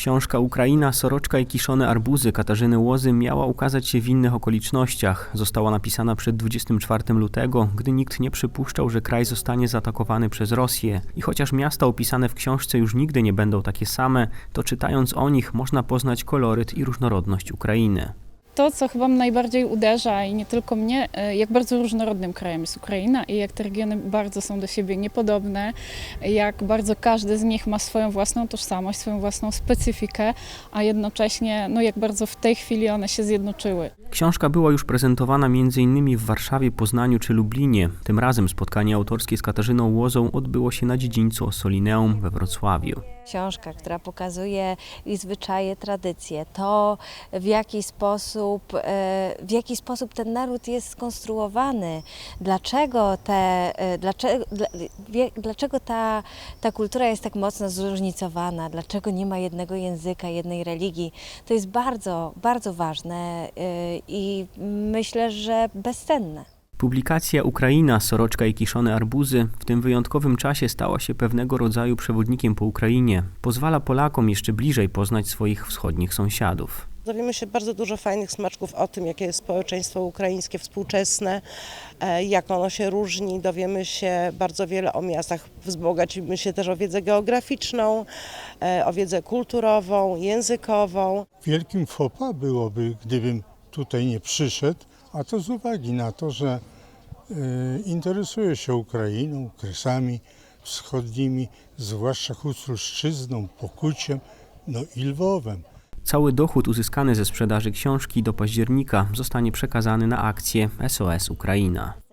Książka Ukraina, Soroczka i Kiszone Arbuzy Katarzyny Łozy miała ukazać się w innych okolicznościach. Została napisana przed 24 lutego, gdy nikt nie przypuszczał, że kraj zostanie zaatakowany przez Rosję. I chociaż miasta opisane w książce już nigdy nie będą takie same, to czytając o nich można poznać koloryt i różnorodność Ukrainy. To, co chyba najbardziej uderza i nie tylko mnie, e, jak bardzo różnorodnym krajem jest Ukraina i jak te regiony bardzo są do siebie niepodobne, jak bardzo każdy z nich ma swoją własną tożsamość, swoją własną specyfikę, a jednocześnie no, jak bardzo w tej chwili one się zjednoczyły. Książka była już prezentowana m.in. w Warszawie, Poznaniu czy Lublinie. Tym razem spotkanie autorskie z Katarzyną Łozą odbyło się na dziedzińcu Ossolineum we Wrocławiu. książka, która pokazuje i zwyczaje, tradycje, to w jaki sposób, e, w jaki sposób ten naród jest skonstruowany, dlaczego, te, e, dlaczego, dlaczego ta, ta kultura jest tak mocno zróżnicowana, dlaczego nie ma jednego języka, jednej religii. To jest bardzo, bardzo ważne e, i myślę, że bezcenne. Publikacja Ukraina, Soroczka i Kiszone Arbuzy w tym wyjątkowym czasie stała się pewnego rodzaju przewodnikiem po Ukrainie. Pozwala Polakom jeszcze bliżej poznać swoich wschodnich sąsiadów. Dowiemy się bardzo dużo fajnych smaczków o tym, jakie jest społeczeństwo ukraińskie współczesne, e, jak ono się różni. Dowiemy się bardzo wiele o miastach, wzbogacimy się też o wiedzę geograficzną, e, o wiedzę kulturową, językową. Wielkim fopa byłoby, gdybym tutaj nie przyszedł, a to z uwagi na to, że y, interesuję się Ukrainą, kresami wschodnimi, zwłaszcza Huculszczyzną, Pokuciem, no i Lwowem. Cały dochód uzyskany ze sprzedaży książki do października zostanie przekazany na akcję SOS Ukraina.